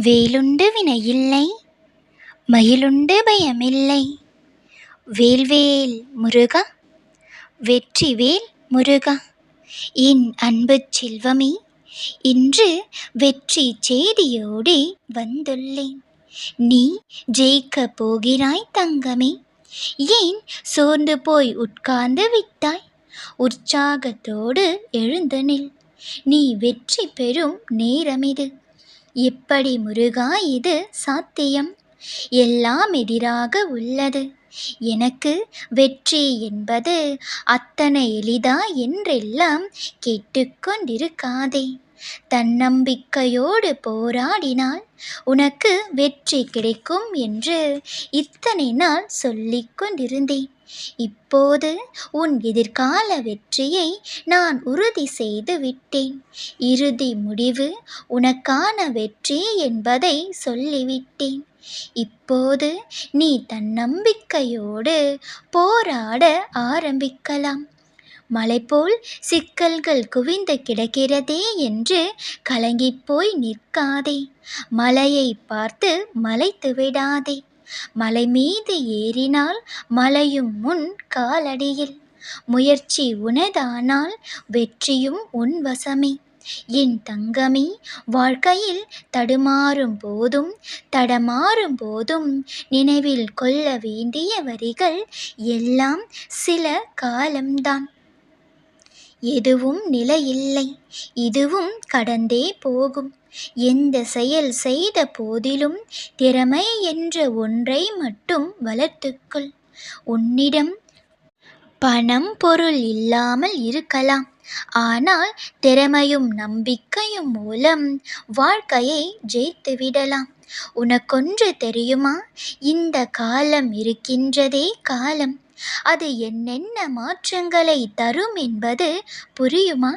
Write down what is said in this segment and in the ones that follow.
வேலுண்டு வினையில்லை மயிலுண்டு பயமில்லை. வேல்வேல் முருகா வெற்றிவேல் முருகா. என் அன்புச் செல்வமே இன்று வெற்றி செய்தியோடு வந்துள்ளேன். நீ ஜெயிக்கப் போகிறாய் தங்கமே ஏன் சோர்ந்து போய் உட்கார்ந்து விட்டாய்? உற்சாகத்தோடு எழுந்து நில். நீ வெற்றி பெறும் நேரமிது. எப்படி முருகா இது சாத்தியம். எல்லாம் எதிராக உள்ளது. எனக்கு வெற்றி என்பது அத்தனை எளிதா என்றெல்லாம் கேட்டுக்கொண்டிருக்காதே. தன்னம்பிக்கையோடு போராடினால் உனக்கு வெற்றி கிடைக்கும் என்று இத்தனை நாள் சொல்லிக் கொண்டிருந்தேன். இப்போது உன் எதிர்கால வெற்றியை நான் உறுதி செய்து விட்டேன். இறுதி முடிவு உனக்கான வெற்றி என்பதை சொல்லிவிட்டேன். இப்போது நீ தன்னம்பிக்கையோடு போராட ஆரம்பிக்கலாம். மலை போல் சிக்கல்கள் குவிந்து கிடக்கிறதே என்று கலங்கிப்போய் நிற்காதே. மலையை பார்த்து மலைத்து விடாதே. மலை மீது ஏறினால் மலையும் முன் காலடியில். முயற்சி உனதானால் வெற்றியும் உன் வசமே. என் தங்கமே வாழ்க்கையில் தடுமாறும் போதும் தடமாறும் போதும் நினைவில் கொள்ள வேண்டிய வரிகள் எல்லாம் சில காலம்தான். எதுவும் நிலையில்லை. இதுவும் கடந்தே போகும். எந்த செயல் செய்த போதிலும் திறமை என்ற ஒன்றை மட்டும் வளர்த்துக்கொள். உன்னிடம் பணம் பொருள் இல்லாமல் இருக்கலாம். ஆனால் திறமையும் நம்பிக்கையும் மூலம் வாழ்க்கையை ஜெயித்து விடலாம். உனக்கொன்று தெரியுமா? இந்த காலம் இருக்கின்றதே காலம். அது என்னென்ன மாற்றங்களை தரும் என்பது புரியுமா?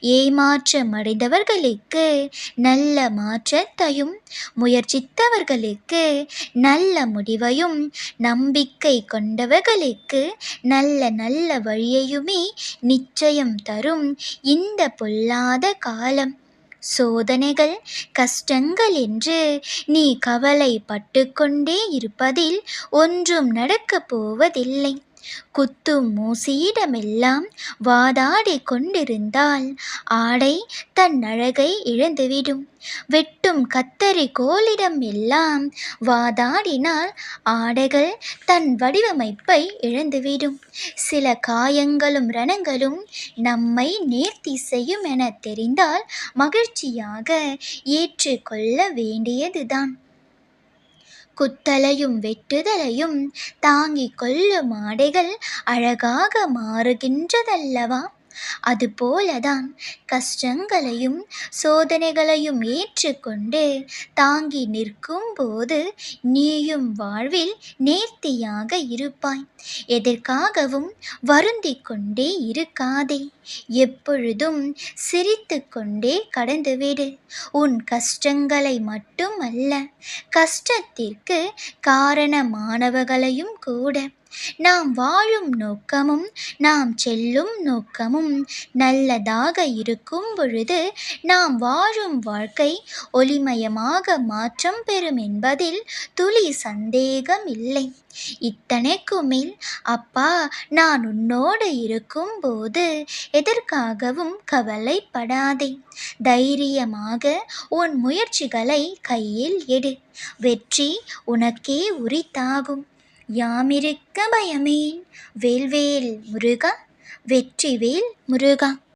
ஏமாற்றம் அடைந்தவர்களுக்கு நல்ல மாற்றத்தையும் முயற்சித்தவர்களுக்கு நல்ல முடிவையும் நம்பிக்கை கொண்டவர்களுக்கு நல்ல நல்ல வழியையுமே நிச்சயம் தரும் இந்த பொல்லாத காலம். சோதனைகள் கஷ்டங்கள் என்று நீ கவலைப்பட்டு கொண்டே இருப்பதில் ஒன்றும் நடக்கப் போவதில்லை. குத்தும் மூசியிடமெல்லாம் வாதாடி கொண்டிருந்தால் ஆடை தன் அழகை இழந்துவிடும். வெட்டும் கத்தரி கோலிடம் எல்லாம் வாதாடினால் ஆடைகள் தன் வடிவமைப்பை இழந்துவிடும். சில காயங்களும் ரணங்களும் நம்மை நேர்த்தி செய்யும் என தெரிந்தால் மகிழ்ச்சியாக ஏற்றுக்கொள்ள வேண்டியதுதான். குத்தலையும் வெட்டுதலையும் தாங்கிக் கொள்ளும் ஆடைகள் அழகாக மாறுகின்றதல்லவா? அதுபோலதான் கஷ்டங்களையும் சோதனைகளையும் ஏற்றுக்கொண்டு தாங்கி நிற்கும் போது நீயும் வாழ்வில் நேர்த்தியாக இருப்பாய். எதற்காகவும் வருந்தி கொண்டே இருக்காதே. எப்பொழுதும் சிரித்து கொண்டே கடந்துவிடு. உன் கஷ்டங்களை மட்டுமல்ல கஷ்டத்திற்கு காரணமானவர்களையும் கூட நாம் வாழும் நோக்கமும் நாம் செல்லும் நோக்கமும் நல்லதாக இருக்கும் பொழுது நாம் வாழும் வாழ்க்கை ஒளிமயமாக மாற்றம் பெறும் என்பதில் துளி சந்தேகம் இல்லை இத்தனைக்கும் மேல் அப்பா நான் உன்னோடு இருக்கும் போது எதற்காகவும் கவலைப்படாதே. தைரியமாக உன் முயற்சிகளை கையில் எடு. வெற்றி உனக்கே உரித்தாகும். யாமிருக்க பயமேன் வேல்வேல் முருகா வெற்றிவேல் முருகா.